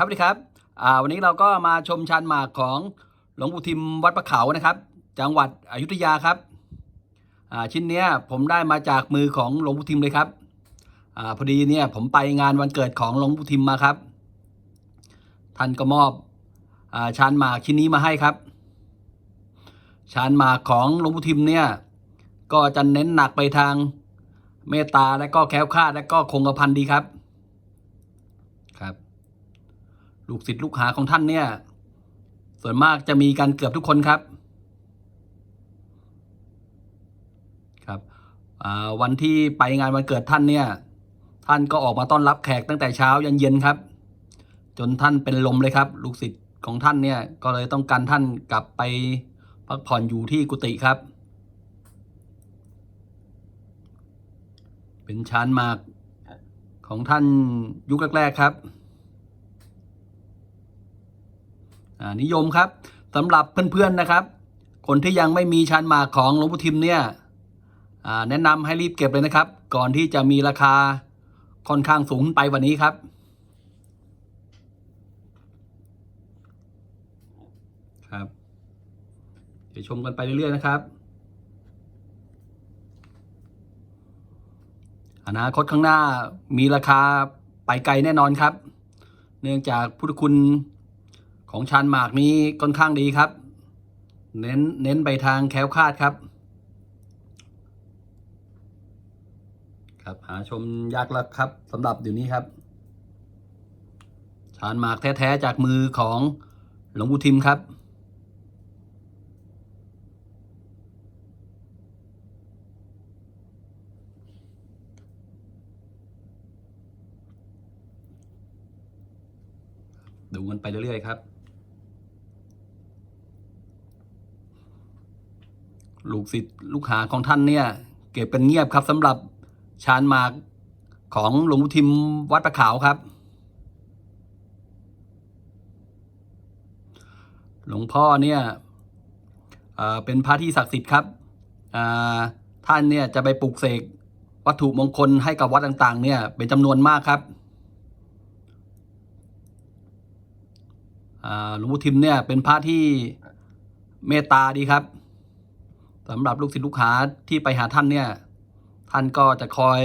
ครับสวัสดีครับวันนี้เราก็มาชมชานหมากของหลวงปู่ทิมวัดประเขานะครับ จังหวัดอยุธยาครับชิ้นเนี้ยผมได้มาจากมือของหลวงปู่ทิมเลยครับอพอดีเนี่ยผมไปงานวันเกิดของหลวงปู่ทิมมาครับ ท่านก็มอบอชานหมากชิ้นนี้มาให้ครับ ชานหมากของหลวงปู่ทิมเนี่ยก็จะเน้นหนักไปทางเมตตาและก็แคล้วคลาดและก็คงกระพันดีครับ ลูกศิษย์ลูกหาของท่านเนี่ย ส่วนมากจะมีกันเกือบทุกคนครับครับวันที่ไปงานวันเกิดท่านเนี่ย ท่านก็ออกมาต้อนรับแขกตั้งแต่เช้ายันเย็นครับ จนท่านเป็นลมเลยครับ ลูกศิษย์ของท่านเนี่ยก็เลยต้องการท่านกลับไปพักผ่อนอยู่ที่กุฏิครับ เป็นชานมากของท่านยุคแรกๆครับ อ่า นิยมครับสำหรับเพื่อนๆนะครับ คนที่ยังไม่มีชานหมากของหลวงปู่ทิมเนี่ยแนะนำให้รีบเก็บเลยนะครับ ก่อนที่จะมีราคาค่อนข้างสูงไปวันนี้ครับ ครับ เดี๋ยวชมกันไปเรื่อยๆนะครับอนาคตข้างหน้ามีราคาไปไกลแน่นอนครับ เนื่องจากพุทธคุณ ของชานหมากนี้ค่อนข้างดีครับ เน้นเน้นไปทางแคล้วคาดครับ ครับหาชมยากแล้วครับสำหรับเดี๋ยวนี้ครับ ชานหมากแท้ๆจากมือของหลวงปู่ทิมครับดูกันไปเรื่อยๆครับ ลูกศิษย์ลูกหาของท่านเนี่ย เก็บเป็นเงียบครับสำหรับชานหมากของหลวงปู่ทิมวัดประขาวครับ หลวงพ่อเนี่ยเเป็นพระที่ศักดิ์สิทธิ์ครับท่านเนี่ยจะไปปลูกเสกวัตถุมงคลให้กับวัดต่างๆ เนี่ยเป็นจำนวนมากครับหลวงปู่ทิมเนี่ยเป็นพระที่เมตตาดีครับ สำหรับลูกศิษย์ลูกหาที่ไปหาท่านเนี่ย ท่านก็จะคอย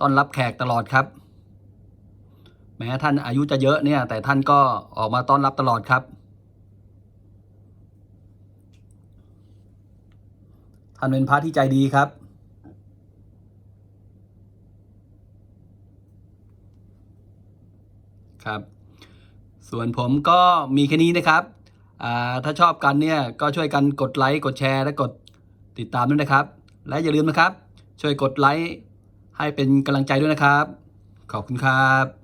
ต้อนรับแขกตลอดครับ แม้ท่านอายุจะเยอะเนี่ย แต่ท่านก็ออกมาต้อนรับตลอดครับ ท่านเป็นพระที่ใจดีครับครับ ส่วนผมก็มีแค่นี้นะครับอ่าถ้าชอบกันเนี่ย ก็ช่วยกันกดไลค์ กดแชร์ และกด ติดตามด้วยนะครับ และอย่าลืมนะครับ ช่วยกดไลค์ให้เป็นกำลังใจด้วยนะครับ ขอบคุณครับ